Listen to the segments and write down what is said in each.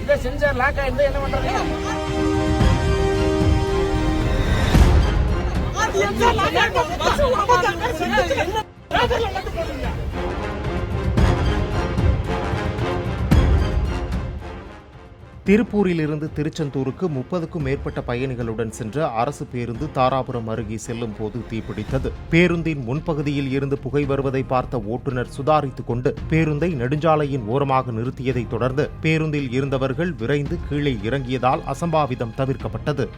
இல்ல sensor lock ஆயிருந்தா என்ன பண்றது என்ன திருப்பூரிலிருந்து திருச்செந்தூருக்கு முப்பதுக்கும் மேற்பட்ட பயணிகளுடன் சென்ற அரசு பேருந்து தாராபுரம் அருகே செல்லும் போது தீப்பிடித்தது. பேருந்தின் முன்பகுதியில் இருந்து புகை வருவதை பார்த்த ஓட்டுநர் சுதாரித்துக் கொண்டு பேருந்தை நெடுஞ்சாலையின் ஓரமாக நிறுத்தியதைத் தொடர்ந்து பேருந்தில் இருந்தவர்கள் விரைந்து கீழே இறங்கியதால் அசம்பாவிதம் தவிர்க்கப்பட்டது.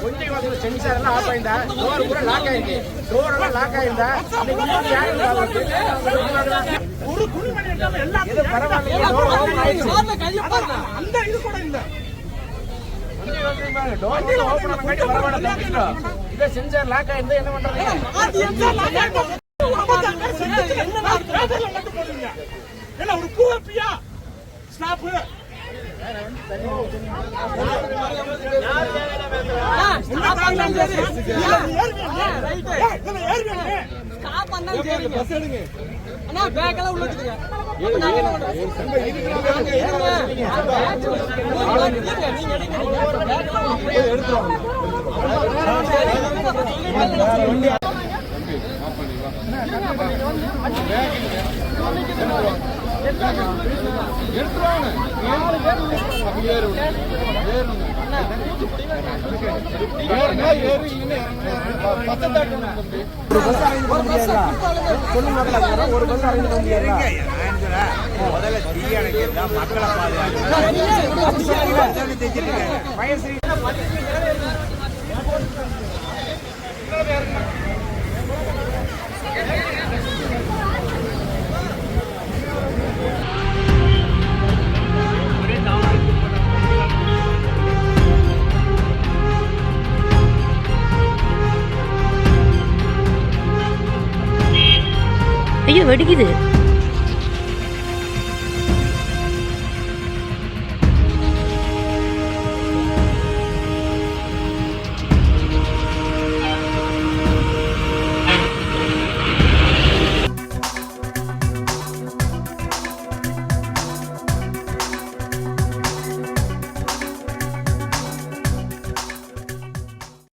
கொஞ்சம் சென்சார் எல்லாம் ஆஃப் ஆயிருந்தா டோர் கூட லாக் ஆயிருக்கு டோர் எல்லாம் லாக் ஆயிருந்தா ஒரு எல்லாத்தையும் பரவாயில்லையே, டோர் ஓப்பன் ஆயிடுச்சு அந்த இது கூட இல்ல டோர் சென்சார் லாக் ஆயிருந்தா என்ன பண்றது ஒரு கூப்பியா ஸ்டாப்பு ஸ்டாப் பண்ணாலும் அண்ணா பேக்கெல்லாம் உள்ள அப்ப நாங்க என்ன பண்றது? நாங்க இருங்க. இருங்க, நீங்க எடுங்க, நீங்க ஐயோ வெடிக்குது.